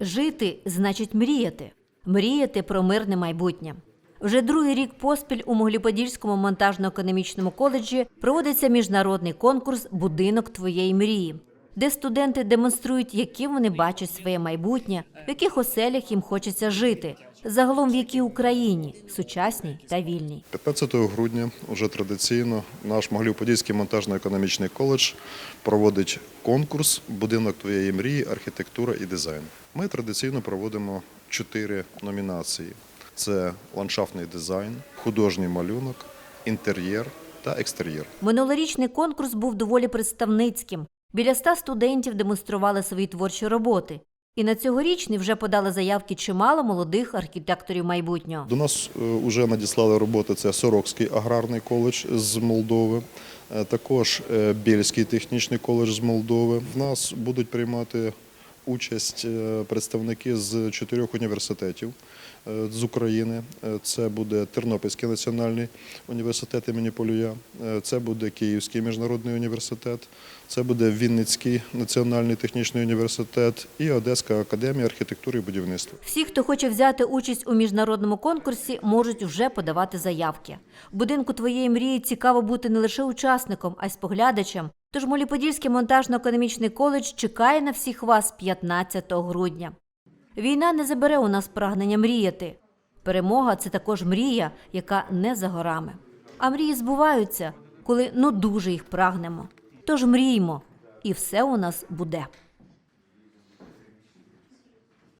Жити значить мріяти, мріяти про мирне майбутнє. Вже другий рік поспіль у Могилі-Подільському монтажно-економічному коледжі проводиться міжнародний конкурс Будинок твоєї мрії, де студенти демонструють, яким вони бачать своє майбутнє, в яких оселях їм хочеться жити, загалом в якій Україні сучасній та вільній. 15 грудня вже традиційно наш Могилів-Подільський монтажно-економічний коледж проводить конкурс Будинок твоєї мрії, архітектура і дизайн. Ми традиційно проводимо чотири номінації: це ландшафтний дизайн, художній малюнок, інтер'єр та екстер'єр. Минулорічний конкурс був доволі представницьким. Біля ста студентів демонстрували свої творчі роботи. І на цьогорічний вже подали заявки чимало молодих архітекторів майбутнього. До нас вже надіслали роботи. Це Сорокський аграрний коледж з Молдови, е, також Більський технічний коледж з Молдови. В нас будуть приймати участь е, представники з чотирьох університетів е, з України. Е, Це буде Тернопільський національний університет імені Полюя, це буде Київський міжнародний університет, це буде Вінницький національний технічний університет і Одеська академія архітектури і будівництва. Всі, хто хоче взяти участь у міжнародному конкурсі, можуть вже подавати заявки. Будинку твоєї мрії цікаво бути не лише учасником, а й споглядачем. Тож Моліподільський монтажно-економічний коледж чекає на всіх вас 15 грудня. Війна не забере у нас прагнення мріяти. Перемога це також мрія, яка не за горами. А мрії збуваються, коли ну дуже їх прагнемо. Тож мріймо, і все у нас буде.